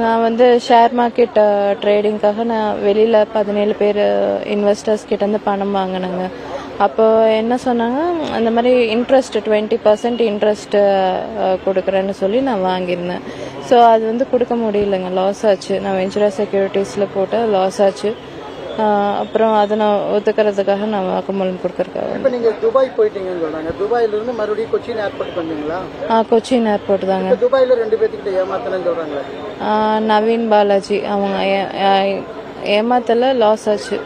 நான் வந்து share market ட்ரேடிங்காக நான் வெளியில் பதினேழு பேர் இன்வெஸ்டர்ஸ் கிட்டேருந்து பணம் வாங்கினேங்க. அப்போ என்ன சொன்னாங்க? அந்த மாதிரி இன்ட்ரெஸ்ட் டுவெண்ட்டி பர்சன்ட் இன்ட்ரெஸ்ட் கொடுக்குறேன்னு சொல்லி நான் வாங்கியிருந்தேன். ஸோ அது வந்து கொடுக்க முடியலங்க. லாஸ் ஆச்சு. நான் வெஞ்சரா செக்யூரிட்டிஸில் போட்டு லாஸ் ஆச்சு. அப்புறம் அதை நான் ஒத்துக்கிறதுக்காக நான் வாக்குமூலம் கொடுக்குறதுக்காக இப்போ நீங்க துபாய் போயிட்டீங்கன்னு சொல்றாங்க. துபாயில இருந்து மறுபடியும் கொச்சின் ஏர்போர்ட் வந்தீங்களா? ஆ கொச்சின் ஏர்போர்ட் தாங்க. துபாயில ரெண்டு பேர்த்துக்கிட்ட ஏமாத்தலன்னு சொல்றாங்க. ஆ, நவீன் பாலாஜி அவங்க ஏமாத்தல லாஸ் ஆச்சு.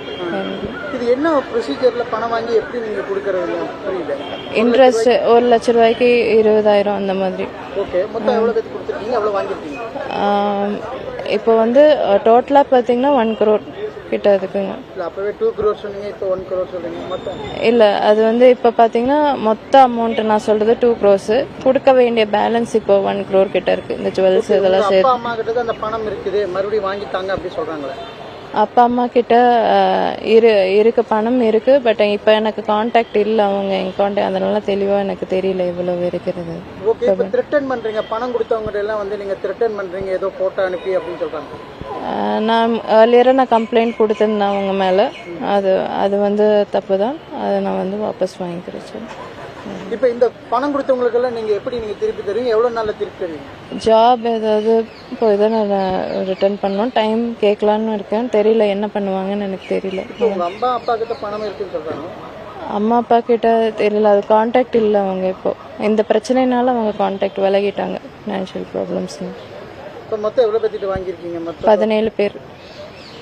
இது என்ன ப்ரொசீஜர்ல பணம் வாங்கி எப்படி நீங்க கொடுக்கறது புரியல. இன்ட்ரெஸ்ட் ஒரு லட்ச ரூபாய்க்கு இருபதாயிரம் அந்த மாதிரி. ஓகே மொத்தம் எவ்வளவு பேருக்கு கொடுத்துருக்கீங்க? எவ்வளவு வாங்கிருக்கீங்க இப்போ வந்து டோட்டலாக பார்த்தீங்கன்னா ஒன் crore. கிட்ட இருக்குங்க இல்ல அது வந்து இப்போ பார்த்தீங்கன்னா மொத்த அமௌண்ட் நான் சொல்றது டூ க்ரோஸ் கொடுக்க வேண்டிய பேலன்ஸ் இப்போ ஒன் crore கிட்ட இருக்கு. இந்த ஜுவல்ஸ் இதெல்லாம் சேர்த்து. அம்மா கிட்ட அந்த பணம் இருக்குது மறுபடியும் வாங்கித்தாங்க அப்படி சொல்றாங்களே. அப்பா அம்மா கிட்ட இரு இருக்கு பணம் இருக்கு பட் இப்போ எனக்கு காண்டாக்ட் இல்லை அவங்க என் காண்டாக்ட் அதனால தெளிவாக எனக்கு தெரியல இவ்வளவு இருக்கிறது. ஓகே இப்போ த்ரெட்டன் பண்றீங்க. பணம் கொடுத்தவங்க எல்லாம் வந்து நீங்க த்ரெட்டன் பண்றீங்க. ஏதோ போட்டோ அனுப்பி அப்படின்னு சொல்றாங்க. நான் ஏர்லியராக நான் கம்ப்ளைண்ட் கொடுத்துருந்தேன் அவங்க மேலே. அது அது வந்து தப்பு தான் அதை நான் வந்து வாபஸ் வாங்கிக்கிறேன் இப்போ இந்த பணம் கொடுத்தவங்களுக்கு எல்லாம் நீங்க எப்படி நீங்க திருப்பி தருவீங்க? எவ்வளவு நாள்ல திருப்பி தருவீங்க? ஜாப் ஏதாவது இப்போ இதை நான் ரிட்டர்ன் பண்ணணும். டைம் கேட்கலான்னு இருக்கேன். தெரியல என்ன பண்ணுவாங்கன்னு எனக்கு தெரியல. அம்மா அப்பா கிட்ட பணம் இருக்குன்னு அம்மா அப்பா கிட்ட தெரியல. அது காண்டாக்ட் இல்லை அவங்க இப்போ. இந்த பிரச்சனைனால அவங்க காண்டாக்ட் விலகிட்டாங்க. ஃபினான்ஷியல் ப்ராப்ளம்ஸ்னு இப்போ மொத்தம் எவ்வளவு பேர்த்திட்டு வாங்கியிருக்கீங்க? மொத்தம் பதினேழு பேர்.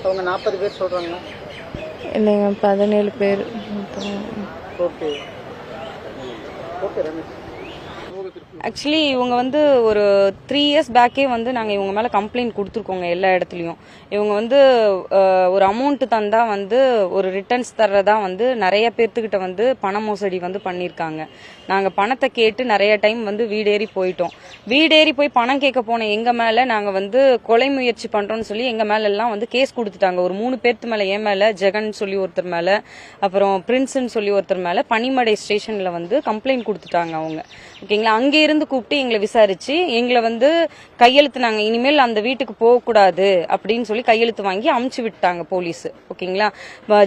அவங்க நாற்பது பேர் சொல்றாங்க இல்லைங்க பதினேழு பேர். ஓகே. ஓகே ரமேஷ். ஆக்சுவலி இவங்க வந்து ஒரு த்ரீ இயர்ஸ் பேக்கே வந்து நாங்கள் இவங்க மேலே கம்ப்ளைண்ட் கொடுத்துருக்கோங்க எல்லா இடத்துலையும். இவங்க வந்து ஒரு அமௌண்ட் தந்தால் வந்து ஒரு ரிட்டர்ன்ஸ் தர்றதா வந்து நிறைய பேர்த்துக்கிட்ட வந்து பண மோசடி வந்து பண்ணியிருக்காங்க நாங்கள் பணத்தை கேட்டு நிறைய டைம் வந்து வீடேறி போயிட்டோம். வீடேறி போய் பணம் கேட்க போன எங்கள் மேலே நாங்கள் வந்து கொலை முயற்சி பண்ணுறோன்னு சொல்லி எங்கள் மேலெல்லாம் வந்து கேஸ் கொடுத்துட்டாங்க. ஒரு மூணு பேர்த்து மேலே என் மேலே ஜெகன் சொல்லி ஒருத்தர் மேலே அப்புறம் பிரின்ஸ்ன்னு சொல்லி ஒருத்தர் மேலே பனிமடை ஸ்டேஷனில் வந்து கம்ப்ளைண்ட் கொடுத்துட்டாங்க அவங்க. ஓகேங்களா அங்கே இருந்து கூப்பிட்டு எங்களை விசாரிச்சு எங்களை வந்து கையெழுத்துனாங்க. இனிமேல் அந்த வீட்டுக்கு போகக்கூடாது அப்படின்னு சொல்லி கையெழுத்து வாங்கி அமுச்சு விட்டாங்க போலீஸ். ஓகேங்களா?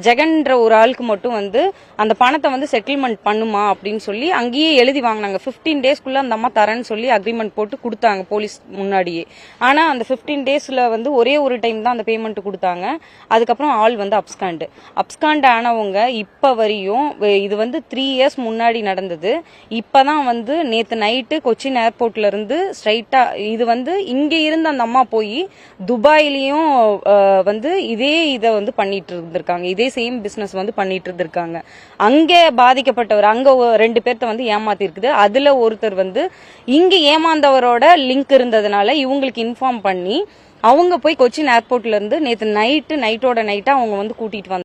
ஜெகன்ற ஒரு ஆளுக்கு மட்டும் வந்து அந்த பணத்தை வந்து செட்டில்மெண்ட் பண்ணுமா அப்படின்னு சொல்லி அங்கேயே எழுதி வாங்கினாங்க. 15 டேஸ்க்குள்ள அந்த அம்மா தரேன்னு சொல்லி அக்ரிமெண்ட் போட்டு கொடுத்தாங்க போலீஸ் முன்னாடியே. ஆனா அந்த 15 டேஸ்ல வந்து ஒரே ஒரு டைம் தான் அந்த பேமெண்ட் கொடுத்தாங்க. அதுக்கப்புறம் ஆள் வந்து அப்ஸ்காண்டு அப்ஸ்காண்ட் ஆனவங்க இப்ப வரையும் இது வந்து த்ரீ இயர்ஸ் முன்னாடி நடந்தது. இப்பதான் வந்து நேத்து நைட்டு கொச்சின் ஏர்போர்ட்ல இருந்து ஸ்ட்ரைட்டா இது வந்து இங்க இருந்து அந்த அம்மா போய் துபாயிலையும் வந்து இதே இதை வந்து பண்ணிட்டு இருந்திருக்காங்க. இதே சேம் பிசினஸ் வந்து பண்ணிட்டு இருந்திருக்காங்க. அங்க பாதிக்கப்பட்டவர் அங்க ரெண்டு பேர்த்த வந்து ஏமாத்தி இருக்குது அதுல ஒருத்தர் வந்து இங்க ஏமாந்தவரோட லிங்க் இருந்ததுனால இவங்களுக்கு இன்ஃபார்ம் பண்ணி அவங்க போய் கொச்சின் ஏர்போர்ட்ல இருந்து நேற்று நைட்டு நைட்டோட நைட்டா அவங்க வந்து கூட்டிட்டு வந்தாங்க